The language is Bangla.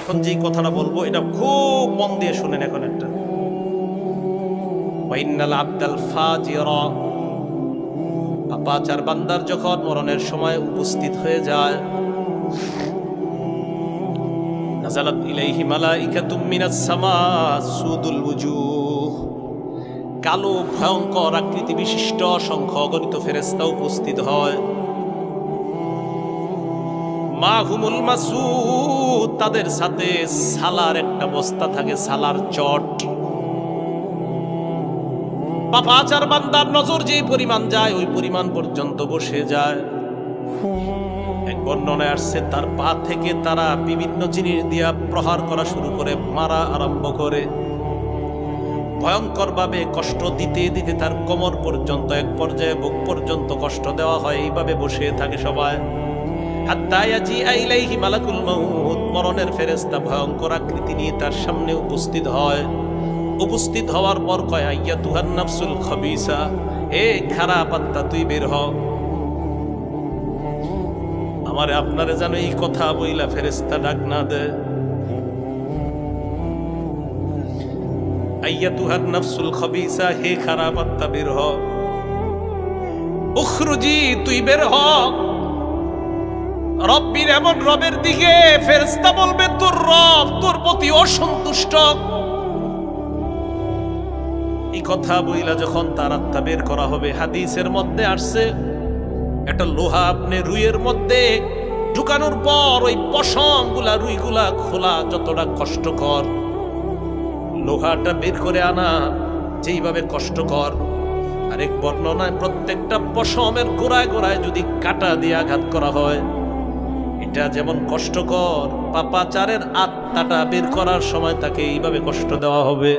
এখন যেই কথাটা বলব, এটা খুব মন দিয়ে শুনেন এখন একটা। ওয়াইনাল আব্দাল ফাজিরা। পাপাচার বান্দার যখন মরণের সময় উপস্থিত হয়ে যায়, নাজালাত ইলাইহি মালাইকাতুম মিনাস সামা সুদুল ওয়ুজুহ কালো ভয়ঙ্কর আকৃতি বিশিষ্ট অসংখ্য গণিত ফেরেস্তা উপস্থিত হয়। মাহুমুল মাসুদ, তাদের সাথে সালার একটা বস্তা থাকে, সালার চট। পাপাচার বান্দার নজর যে পরিমাণ যায়, ওই পরিমাণ পর্যন্ত বসে যায়। এক বর্ণনায় আসছে, তার পা থেকে তারা বিভিন্ন জিনিস দিয়া প্রহার করা শুরু করে, মারা আরম্ভ করে। ভয়ঙ্কর ভাবে কষ্ট দিতে দিতে তার কোমর পর্যন্ত, এক পর্যায়ে বুক পর্যন্ত কষ্ট দেওয়া হয়, এইভাবে বসে থাকে সবাই। মালাকুল আকৃতি নিয়ে সামনে উপস্থিত হয়। উপস্থিত কয় আইয়া তুই আপনারে যেন এই কথা বইলা ফেরেস্তা ডাক না দে। আইয়া তুহার নাফসুল খবিসা, হে খারাপ আত্মা বের হ। উখরুজি, তুই বের হ। রব্বির এমন রবের দিকে ফেরেস্তা বলবে, তোর রব তোর প্রতি অসন্তুষ্ট। এই কথা বইলা যখন তার আত্মা বের করা হবে, হাদিসের মধ্যে আসছে, একটা লোহা আপনি রুইয়ের মধ্যে ঢুকানোর পর ওই পশমগুলা রুইগুলা খোলা যতটা কষ্টকর, লোহাটা বের করে আনা যেইভাবে কষ্টকর। আরেক বর্ণনায়, প্রত্যেকটা পশমের গোড়ায় গোড়ায় যদি কাটা দিয়ে আঘাত করা হয় এটা যেমন কষ্টকর পাপাচারের আত্মাটা বের করার সময় তাকে এইভাবে কষ্ট দেওয়া হবে।